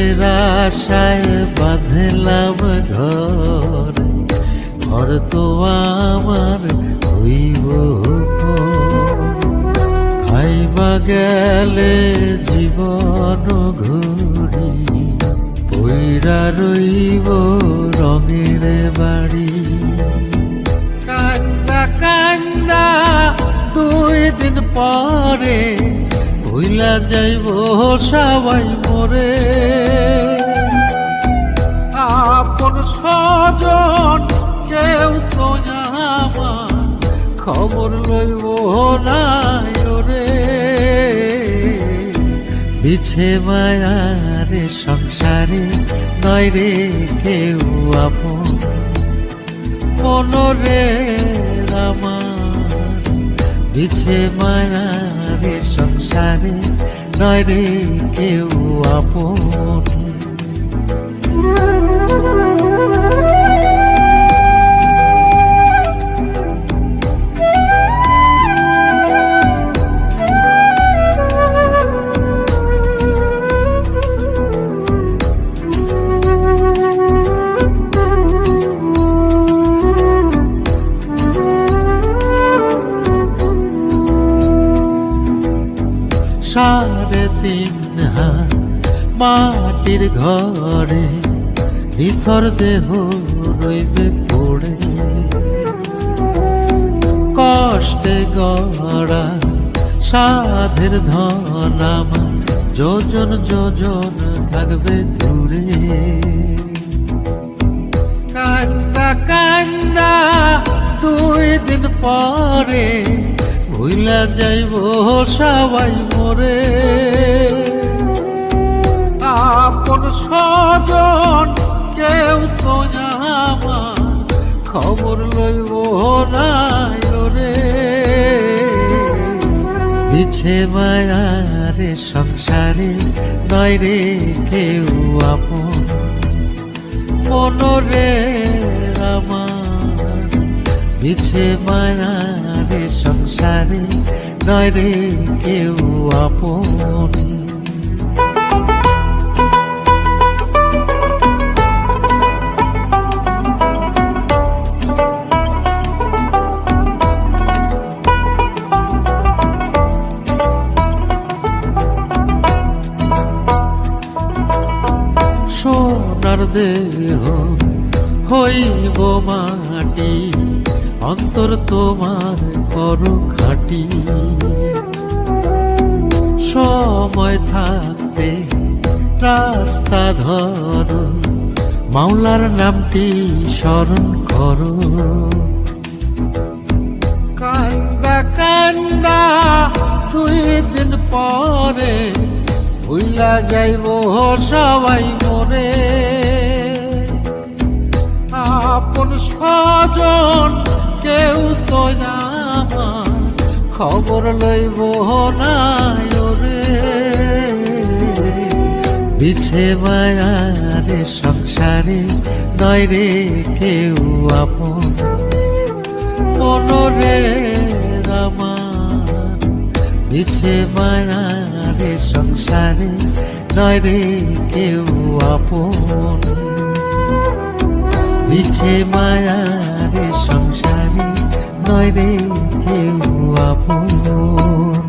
আশায় বাঁধলাম ঘর ঘর তো আমার হইব খাইবা গেলে জীবন ঘুরি পইরা রইব রঙের বাড়ি। কান্দা কান্দা দুই দিন পরে ভুইলা যাইব সবাই মরে। আপন স্বজন, কেউ তো খবর লইব না রে বিছে মায়ারে সংসারে নয় রে কেউ আপন। মনরে আমার বিছে মায়ারে সংসারে নয় রে কেউ আপন। মাটির ঘরে নিথর দেহ রইবে পড়ে। কষ্টে গড়া সাধের ধন আমার যোজন যোজন থাকবে দূরে। কান্দা কান্দা দুই দিন পরে ভুইলা যাইব সবাই মরে। আপন স্বজন, কেউ তো খবর লইব রে। বিছে মায়ারে সংসারে নয় রে কেউ আপন। মনরে আমার বিছে মায়ারে সংসারে নয় রে কেউ আপন। সোনার দেহ হইব মাটি, অন্তর তোমার করো খাটি। সময় থাকতে রাস্তা ধর, মাওলার নামটি স্মরণ করো। কান্দা কান্দা দুই দিন পরে যাইব সবাই মরে আপন স্বজন কেউ তো না খবর লইব না রে বিছে মায়ারে সংসারে নয় রে কেউ আপন। মনরে আমার বিছে মায়ারে সংসারে নয় রে কেউ আপন। বিছে মায়ারে সংসারে নয় রে কেউ আপন।